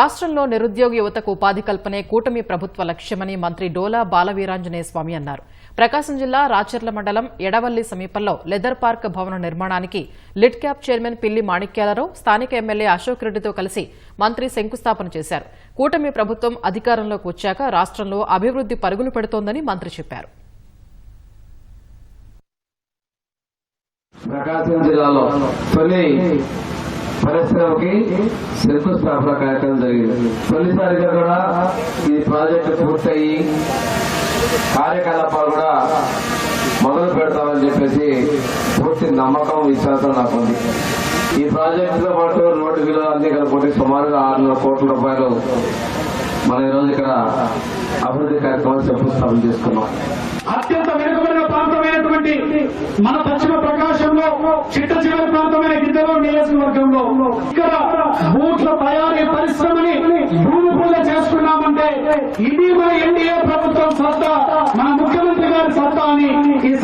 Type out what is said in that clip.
రాష్ట్రంలో నిరుద్యోగ యువతకు ఉపాధి కల్పనే కూటమి ప్రభుత్వ లక్ష్యమని మంత్రి డోలా బాలవీరాంజనేయ స్వామి అన్నారు. ప్రకాశం జిల్లా రాచర్ల మండలం ఎడవల్లి సమీపంలో లెదర్ పార్క్ భవన నిర్మాణానికి లిడ్ క్యాప్ చైర్మన్ పిల్లి మాణిక్యాలరావు స్థానిక ఎమ్మెల్యే అశోక్ రెడ్డితో కలిసి మంత్రి శంకుస్థాపన చేశారు. కూటమి ప్రభుత్వం అధికారంలోకి వచ్చాక రాష్ట్రంలో అభివృద్ది పరుగులు పెడుతోందని మంత్రి చెప్పారు. ప్రకాశం జిల్లాలో తొలి పరిశ్రమకి శంకుస్థాపన కార్యక్రమం జరిగింది. తొలిసారిగా కూడా ఈ ప్రాజెక్టు పూర్తయి కార్యకలాపాలు కూడా మొదలు పెడతామని చెప్పేసి పూర్తి నమ్మకం విశ్వాసం నాకు ఉంది ఈ ప్రాజెక్టుతో పాటు రోడ్డు విలువ అన్ని కలుపుకుంటే సుమారుగా ఆరున్నర కోట్ల రూపాయలు మనం ఈరోజు ఇక్కడ అభివృద్ధి కార్యక్రమాలు శంకుస్థాపన చేసుకున్నాం. అత్యంత వెనుకబడిన ప్రాంతమైనటువంటి మన పశ్చిమ ప్రకాశంలో చిట్ట చివరి ప్రాంతమైన గిద్దలో నియోజకవర్గంలో ఇక్కడ బూట్ల తయారీ పరిశ్రమని భూమి పూజ చేసుకున్నామంటే ఇది మన ఎన్డీఏ ప్రభుత్వం సత్తా మన ముఖ్యమంత్రి గారి సత్తా అని ఈ